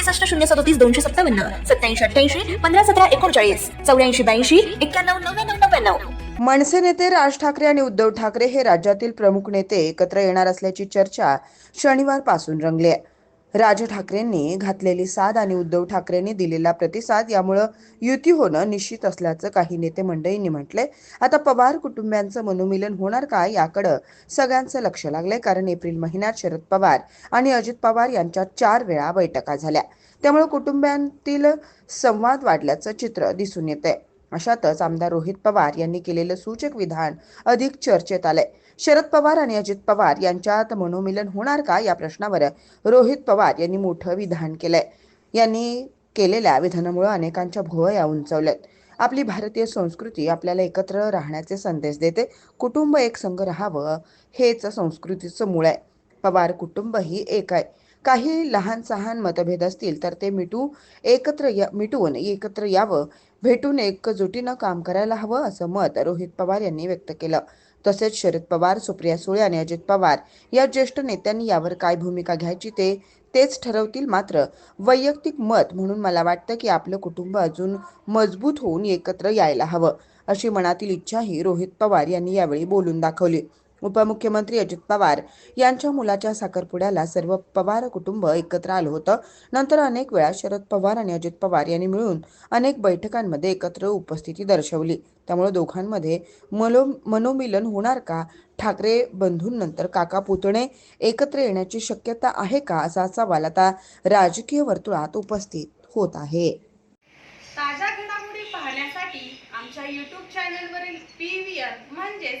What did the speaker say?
त्रेसष्ट शून्य सदोतीस दोनशे सत्तावन्न सत्याऐंशी अठ्ठ्याऐंशी पंधरा सतरा एकोणचाळीस चौऱ्याऐंशी ब्याऐंशी एक्क्याण्णव नव्याण्णव नव्याण्णव. मनसे नेते राज ठाकरे आणि उद्धव ठाकरे हे राज्यातील प्रमुख नेते एकत्र येणार असल्याची चर्चा शनिवारपासून रंगली आहे. राज ठाकरेंनी घातलेली साथ आणि उद्धव ठाकरेंनी दिलेला प्रतिसाद यामुळं युती होणं निश्चित असल्याचं काही नेते मंडळींनी म्हटलंय. आता पवार कुटुंबियांचं मनोमिलन होणार का याकडं सगळ्यांचं लक्ष लागलंय कारण एप्रिल महिन्यात शरद पवार आणि अजित पवार यांच्या चार वेळा बैठका झाल्या. त्यामुळे कुटुंबियांतील संवाद वाढल्याचं चित्र दिसून येतंय. अशातच आमदार रोहित पवार यांनी केलेलं सूचक विधान अधिक चर्चेत आलंय. शरद पवार आणि अजित पवार यांच्यात मनोमिलन होणार का या प्रश्नावर रोहित पवार यांनी मोठं विधान केलंय. यांनी केलेल्या विधानामुळे अनेकांच्या भुवया उंचावल्यात. आपली भारतीय संस्कृती आपल्याला एकत्र राहण्याचे संदेश देते. कुटुंब एक संघ राहावं हेच संस्कृतीचं मूळ आहे. पवार कुटुंब ही एक आहे. काही लहान सहान मतभेद असतील तर ते मिटू एकत्र या मिटवून एकत्र यावं. भेटून एकजुटीनं काम करायला हवं असं मत रोहित पवार यांनी व्यक्त केलं. तसेच शरद पवार सुप्रिया सुळे आणि अजित पवार या ज्येष्ठ नेत्यांनी यावर काय भूमिका घ्यायची ते तेच ठरवतील मात्र वैयक्तिक मत म्हणून मला वाटतं की आपलं कुटुंब अजून मजबूत होऊन एकत्र यायला हवं अशी मनातील इच्छाही रोहित पवार यांनी यावेळी बोलून दाखवली. उपमुख्यमंत्री अजित पवार यांच्या मुलाच्या साखरपुड्याला सर्व पवार कुटुंब एकत्र आलं होतं. नंतर अनेक वेळा शरद पवार आणि अजित पवार यांनी मिळून अनेक बैठकांमध्ये एकत्र उपस्थिती दर्शवली. त्यामुळे दोघांमध्ये मनो मनोमिलन होणार का? ठाकरे बंधूंनंतर काका पुतणे एकत्र येण्याची शक्यता आहे का? असा सवाल आता राजकीय वर्तुळात उपस्थित होत आहे. ताज्या घडामोडी पाहण्यासाठी आमच्या यूट्यूब चॅनलवरील पी व्ही आर म्हणजेच